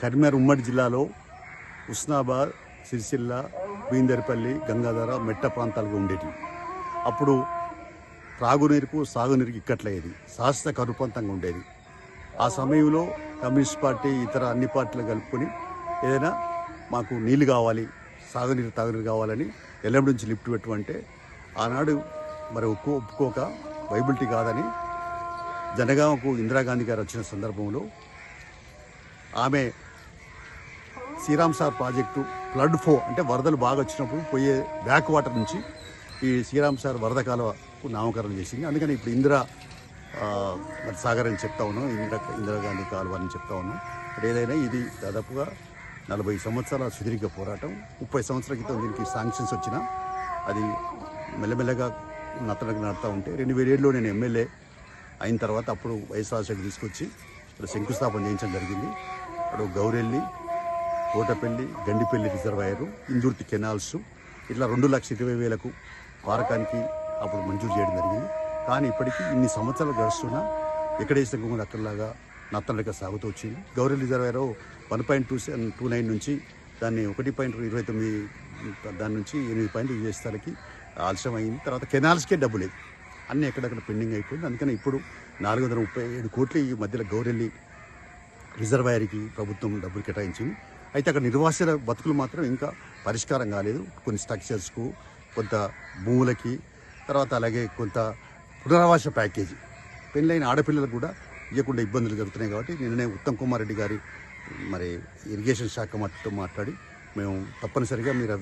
కరీంనగర్ ఉమ్మడి జిల్లాలో ఉస్నాబాద్ సిరిసిల్ల బీందర్పల్లి గంగాధర మెట్ట ప్రాంతాలుగా ఉండేటివి. అప్పుడు త్రాగునీరుకు సాగునీరుకి ఇక్కట్లయ్యేది. శాస్త్ర కరుపంతంగా ఉండేది. ఆ సమయంలో కమ్యూనిస్ట్ పార్టీ ఇతర అన్ని పార్టీలు కలుపుకొని ఏదైనా మాకు నీళ్ళు కావాలి సాగునీరు తాగునీరు కావాలని ఎల్లం నుంచి లిఫ్ట్ పెట్టమంటే ఆనాడు మరి ఒప్పుకో ఒప్పుకోక వైబిలిటీ కాదని జనగామకు ఇందిరాగాంధీ గారు వచ్చిన సందర్భంలో ఆమె శ్రీరామ్ సార్ ప్రాజెక్టు ఫ్లడ్ ఫో అంటే వరదలు బాగా వచ్చినప్పుడు పోయే బ్యాక్ వాటర్ నుంచి ఈ శ్రీరామ్ సార్ వరద కాలువకు నామకరణం చేసింది. అందుకని ఇప్పుడు ఇందిరా మరి సాగర్ అని చెప్తా ఉన్నాం. ఇందిరా ఇందిరాగాంధీ కాలువ అని చెప్తా ఉన్నాం. ఏదైనా ఇది దాదాపుగా నలభై సంవత్సరాల సుదీర్ఘ పోరాటం. ముప్పై సంవత్సరాల క్రితం దీనికి శాంక్షన్స్ వచ్చిన అది మెల్లమెల్లగా నత్తనకు నడుతూ ఉంటే రెండు వేల ఏడులో నేను ఎమ్మెల్యే అయిన తర్వాత అప్పుడు వైఎస్ రాజశేఖర్ తీసుకొచ్చి ఇక్కడ శంకుస్థాపన చేయించడం జరిగింది. అప్పుడు గౌరెల్లి కోటపల్లి గండిపల్లి రిజర్వాయరు ఇందుర్తి కెనాల్స్ ఇట్లా రెండు లక్షల ఇరవై వేలకు వారకానికి అప్పుడు మంజూరు చేయడం జరిగింది. కానీ ఇప్పటికీ ఇన్ని సంవత్సరాలు గడుస్తున్నా ఎక్కడ వేసిన కూడా అక్కడలాగా నత్తలక సాగుతూ వచ్చింది. Gouri reservoir one point two two nine నుంచి దాన్ని ఒకటి పాయింట్ ఇరవై తొమ్మిది దాని నుంచి ఎనిమిది పాయింట్ చేసేసరికి ఆలస్యం అయింది. తర్వాత కెనాల్స్కే డబ్బు లేదు అన్నీ ఎక్కడెక్కడ పెండింగ్ అయిపోయింది. అందుకని ఇప్పుడు నాలుగు వందల ముప్పై ఏడు కోట్లు ఈ మధ్యలో గౌరెల్లి రిజర్వాయర్కి ప్రభుత్వం డబ్బులు కేటాయించింది. అయితే అక్కడ నిర్వాసిత బతుకులు మాత్రం ఇంకా పరిష్కారం కాలేదు. కొన్ని స్ట్రక్చర్స్కు కొంత భూములకి తర్వాత అలాగే కొంత పునరావాస ప్యాకేజీ. పెళ్ళైన ఆడపిల్లలకు కూడా ఇవ్వకుండా ఇబ్బందులు జరుగుతున్నాయి కాబట్టి నిన్ననే ఉత్తమ్ కుమార్ రెడ్డి గారి మరి ఇరిగేషన్ శాఖ మాటతో మాట్లాడి మేము తప్పనిసరిగా మీరు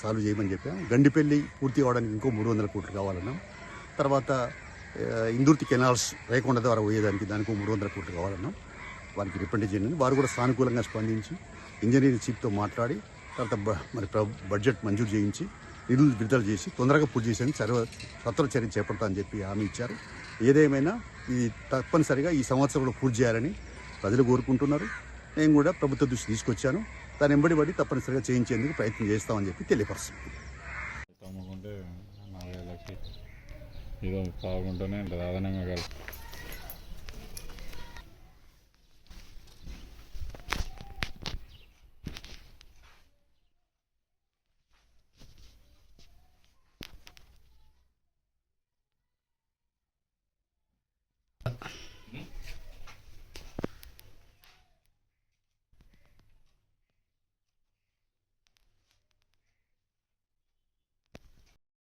సాల్వ్ చేయమని చెప్పాం. గండిపల్లి పూర్తి అవ్వడానికి ఇంకో మూడు వందల కోట్లు కావాలన్నాం. తర్వాత ఆ, ఇందుర్తి కెనాల్స్ రేకొండ ద్వారా పోయేదానికి దానికి మూడు వందల కోట్లు కావాలన్నాం. వారికి రిప్రజెంట్ చేయండి వారు కూడా సానుకూలంగా స్పందించి ఇంజనీరింగ్ చీఫ్తో మాట్లాడి తర్వాత మరి బడ్జెట్ మంజూరు చేయించి నిధులు విడుదల చేసి తొందరగా పూర్తి చేసేందుకు చర్య సత్వర చర్య చేపడతా అని చెప్పి హామీ ఇచ్చారు. ఏదేమైనా ఇది తప్పనిసరిగా ఈ సంవత్సరంలో పూర్తి చేయాలని ప్రజలు కోరుకుంటున్నారు. నేను కూడా ప్రభుత్వ దృష్టి తీసుకొచ్చాను. దాని ఎంబడి పడి తప్పనిసరిగా చేయించేందుకు ప్రయత్నం చేస్తామని చెప్పి తెలియపరుస్తుంది ఉంటుంది